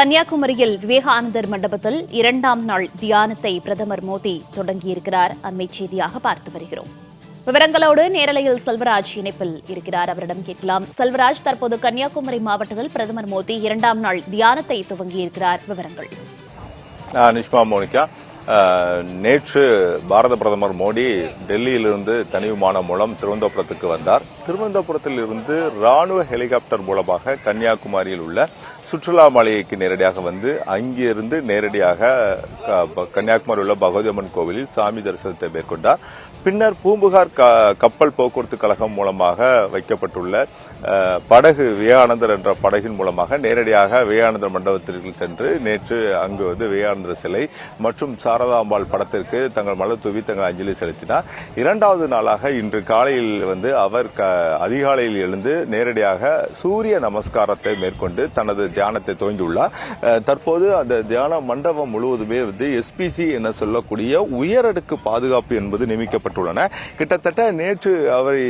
கன்னியாகுமரியில் விவேகானந்தர் மண்டபத்தில் இரண்டாம் நாள் தியானத்தை பிரதமர் மோடி தொடங்கியிருக்கிறார். அண்மை செய்தியாக பார்த்து வருகிறோம். விவரங்களோடு நேரலையில் செல்வராஜ் இணைப்பில் இருக்கிறார். அவரிடம் கேட்கலாம். செல்வராஜ் தற்போது கன்னியாகுமரி மாவட்டத்தில் பிரதமர் மோடி இரண்டாம் நாள் தியானத்தை துவங்கியிருக்கிறார். விவரங்கள். நிஷ்மா மோனிகா. நேற்று பாரத பிரதமர் மோடி டெல்லியிலிருந்து தனி விமானம் மூலம் திருவனந்தபுரத்துக்கு வந்தார். திருவனந்தபுரத்தில் இருந்து ராணுவ ஹெலிகாப்டர் மூலமாக கன்னியாகுமரியில் உள்ள சுற்றுலா மலைக்கு நேரடியாக வந்து அங்கிருந்து நேரடியாக கன்னியாகுமரி உள்ள பகவதியம்மன் கோவிலில் சாமி தரிசனத்தை மேற்கொண்டார். பின்னர் பூம்புகார் க- கப்பல் போக்குவரத்து கழகம் மூலமாக வைக்கப்பட்டுள்ள படகு விவேகானந்தர் என்ற படகின் மூலமாக நேரடியாக விவேகானந்தர் மண்டபத்திற்கு சென்று நேற்று அங்கு வந்து விவேகானந்தர் சிலை மற்றும் சாரதாம்பாள் படத்திற்கு தங்கள் மலர் தூவி தங்கள் அஞ்சலி செலுத்தினார். இரண்டாவது நாளாக இன்று காலையில் வந்து அவர் க- அதிகாலையில் எழுந்து நேரடியாக சூரிய நமஸ்காரத்தை மேற்கொண்டு தனது தியானத்தை துவங்கியுள்ளார் தற்போது அந்த தியான மண்டபம் முழுவதுமே வந்து எஸ்பிசி என சொல்லக்கூடிய உயரடுக்கு பாதுகாப்பு என்பது நியமிக்கப்பட்டுள்ளன. கிட்டத்தட்ட நேற்று அவரை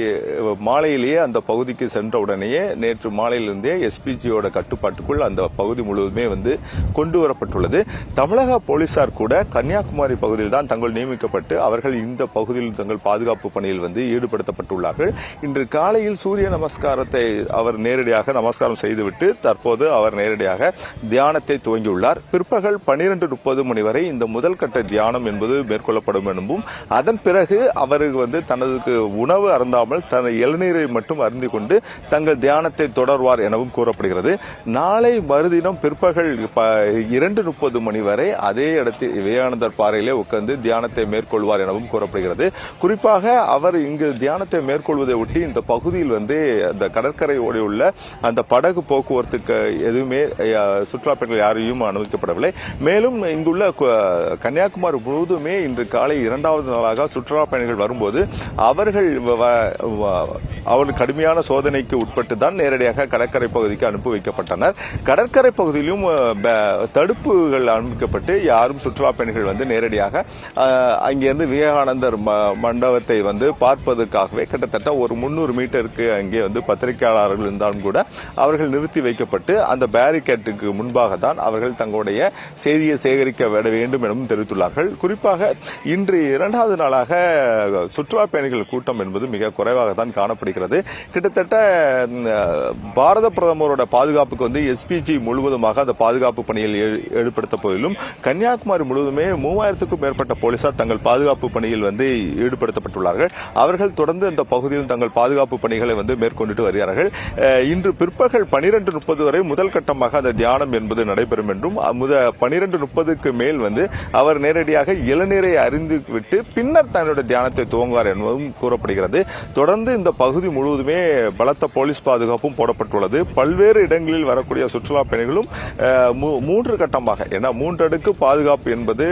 மாலையிலேயே அந்த பகுதிக்கு சென்ற உடனேயே நேற்று மாலையிலிருந்தே எஸ்பிஜியோட கட்டுப்பாட்டுக்குள் அந்த பகுதி முழுவதுமே வந்து கொண்டு வரப்பட்டுள்ளது. தமிழக போலீசார் கூட கன்னியாகுமரி பகுதியில் தான் தங்கள் நியமிக்கப்பட்டு அவர்கள் இந்த பகுதியில் தங்கள் பாதுகாப்பு பணியில் வந்து ஈடுபடுத்தப்பட்டுள்ளார்கள். இன்று காலையில் சூரிய நமஸ்காரத்தை அவர் நேரடியாக நமஸ்காரம் செய்துவிட்டு தற்போது அவர் நேரடியாக தியானத்தை துவங்கியுள்ளார். பிற்பகல் பனிரெண்டு முப்பது மணி வரை இந்த முதல் கட்ட தியானம் என்பது மேற்கொள்ளப்படும் எனவும் அதன் பிறகு அவருக்கு வந்து தனது உணவு அருந்தாமல் தனது இளநீரை மட்டும் அருந்தி கொண்டு தங்கள் தியானத்தை தொடர்வார் எனவும் கூறப்படுகிறது. நாளை மறுதினம் பிற்பகல் இரண்டு முப்பது மணி வரை அதே இடத்தில் விவேகானந்தர் பாறையிலே உட்கார்ந்து தியானத்தை மேற்கொள்வார் எனவும் கூறப்படுகிறது. குறிப்பாக அவர் இங்கு தியானத்தை மேற்கொள்வதை ஒட்டி இந்த பகுதியில் வந்து அந்த கடற்கரையோடு உள்ள அந்த படகு போக்குவரத்துக்கு எது எதுவுமே சுற்றுலா பயணிகள் யாரையும் அனுமதிக்கப்படவில்லை. மேலும் இங்குள்ள கன்னியாகுமரி முழுவதுமே இன்று காலை இரண்டாவது நாளாக சுற்றுலா பயணிகள் வரும்போது அவர்கள் வ- அவர்கள் கடுமையான சோதனைக்கு உட்பட்டு தான் நேரடியாக கடற்கரை பகுதிக்கு அனுப்பி வைக்கப்பட்டனர். கடற்கரை பகுதியிலும் தடுப்புகள் அனுமதிக்கப்பட்டு யாரும் சுற்றுலா பயணிகள் வந்து நேரடியாக அங்கேருந்து விவேகானந்தர் மண்டபத்தை வந்து பார்ப்பதற்காகவே கிட்டத்தட்ட ஒரு முன்னூறு மீட்டருக்கு அங்கே வந்து பத்திரிகையாளர்கள் இருந்தாலும் கூட அவர்கள் நிறுத்தி வைக்கப்பட்டு அந்த பேரிகேட்டுக்கு முன்பாக தான் அவர்கள் தங்களுடைய செய்தியை சேகரிக்க விட வேண்டும் எனவும் தெரிவித்துள்ளார்கள். குறிப்பாக இன்று இரண்டாவது நாளாக சுற்றுலா பயணிகள் கூட்டம் என்பது மிக குறைவாக தான் காணப்படுகிறது. கிட்டத்தட்ட பாரத பிரதமரோட பாதுகாப்புக்கு வந்து எஸ்பிஜி முழுவதுமாக அந்த பாதுகாப்பு பணியில் ஈடுபடுத்த போதிலும் கன்னியாகுமரி முழுவதுமே மூவாயிரத்துக்கும் மேற்பட்ட போலீசார் தங்கள் பாதுகாப்பு பணியில் வந்து ஈடுபடுத்தப்பட்டுள்ளார்கள். அவர்கள் தொடர்ந்து அந்த பகுதியில் தங்கள் பாதுகாப்பு பணிகளை வந்து மேற்கொண்டுட்டு வருகிறார்கள். இன்று பிற்பகல் பனிரெண்டு முப்பது வரை முதல் கட்டமாக அந்த தியானம் என்பது நடைபெறும் என்றும் முத பனிரெண்டு முப்பதுக்கு மேல் வந்து அவர் நேரடியாக இளநீரை அறிந்து விட்டு பின்னர் தன்னுடைய தியானத்தை துவங்குவார் என்பதும் கூறப்படுகிறது. தொடர்ந்து இந்த பகுதி முழுவதுமே பலத்த போலீஸ் பாதுகாப்பும் போடப்பட்டுள்ளது. பல்வேறு இடங்களில் வரக்கூடிய சுற்றுலா பயணிகளும் மூன்று கட்டமாக ஏன்னா மூன்றடுக்கு பாதுகாப்பு என்பது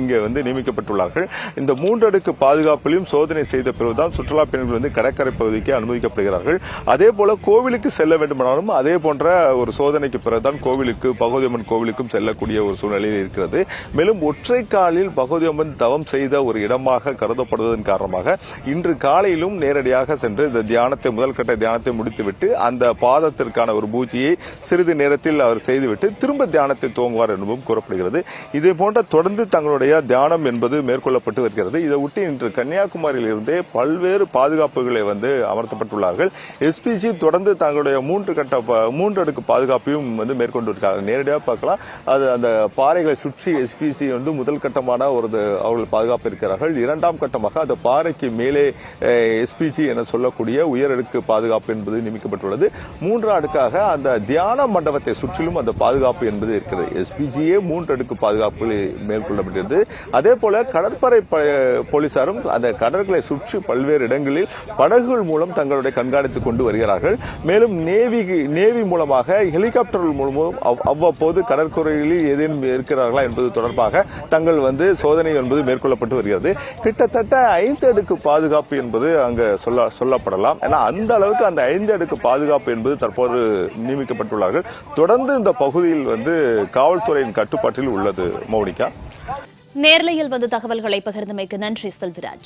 இங்கே வந்து நியமிக்கப்பட்டுள்ளார்கள். இந்த மூன்றடுக்கு பாதுகாப்பிலும் சோதனை செய்த பிறகுதான் சுற்றுலா பயணிகள் வந்து கடற்கரை பகுதிக்கு அனுமதிக்கப்படுகிறார்கள். அதே போல கோவிலுக்கு செல்ல வேண்டுமானாலும் அதே போன்ற ஒரு சோதனை சோதனைக்கு பிறகுதான் கோவிலுக்கு பகவதி அம்மன் கோவிலுக்கும் செல்லக்கூடிய ஒரு சூழ்நிலையில் இருக்கிறது. மேலும் ஒற்றை காலில் பகவதி அம்மன் தவம் செய்த ஒரு இடமாக கருதப்படுவதன் காரணமாக இன்று காலையிலும் நேரடியாக சென்று இந்த தியானத்தை முதல் கட்ட தியானத்தை முடித்துவிட்டு அந்த பாதத்திற்கான ஒரு பூஜையை சிறிது நேரத்தில் அவர் செய்துவிட்டு திரும்ப தியானத்தை துவங்குவார் என்பதும் கூறப்படுகிறது. இதே போன்ற தொடர்ந்து தங்களுடைய தியானம் என்பது மேற்கொள்ளப்பட்டு வருகிறது. இதை ஒட்டி இன்று கன்னியாகுமரியில் இருந்தே பல்வேறு பாதுகாப்புகளை வந்து அமர்த்தப்பட்டுள்ளார்கள். எஸ்பிஜி தொடர்ந்து தங்களுடைய மூன்று கட்ட மூன்று அடுக்கு பாதுகாப்பையும் வந்து மேற்கொண்டு இருக்காங்க நேரடியாக பார்க்கலாம். அது அந்த பாறைகளை சுற்றி எஸ்பிசி வந்து முதல் கட்டமான ஒரு அவர்கள் பாதுகாப்பு இருக்கிறார்கள் இரண்டாம் கட்டமாக அந்த பாறைக்கு மேலே எஸ்பிஜி என சொல்லக்கூடிய உயரடுக்கு பாதுகாப்பு என்பது நியமிக்கப்பட்டுள்ளது. மூன்றாம் அடுக்காக அந்த தியான மண்டபத்தை சுற்றிலும் அந்த பாதுகாப்பு என்பது இருக்கிறது. எஸ்பிஜியே மூன்று அடுக்கு பாதுகாப்பு மேற்கொள்ளப்பட்டிருந்தது. அதே போல கடற்படை போலீசாரும் அந்த கடற்களை சுற்றி பல்வேறு இடங்களில் படகுகள் மூலம் தங்களுடைய கண்காணித்துக் கொண்டு வருகிறார்கள். மேலும் நேவி நேவி மூலமாக ஹெலிகாப்டர்கள் மூலமும் அவ்- அவ்வப்போது கடற்கரைகளில் ஏதேனும் இருக்கிறார்களா என்பது தொடர்பாக தங்கள் வந்து சோதனை என்பது மேற்கொள்ளப்பட்டு வருகிறது. கிட்டத்தட்ட ஐந்து அடுக்கு பாதுகாப்பு என்பது அங்கு சொல்ல சொல்லப்படலாம். ஏன்னா அந்த அளவுக்கு அந்த ஐந்து அடுக்கு பாதுகாப்பு என்பது தற்போது நியமிக்கப்பட்டுள்ளார்கள். தொடர்ந்து இந்த பகுதியில் வந்து காவல்துறையின் கட்டுப்பாட்டில் உள்ளது மௌனிகா. நேரலையில் வந்து தகவல்களை பகிர்ந்தமைக்கு நன்றி செல்விராஜ்.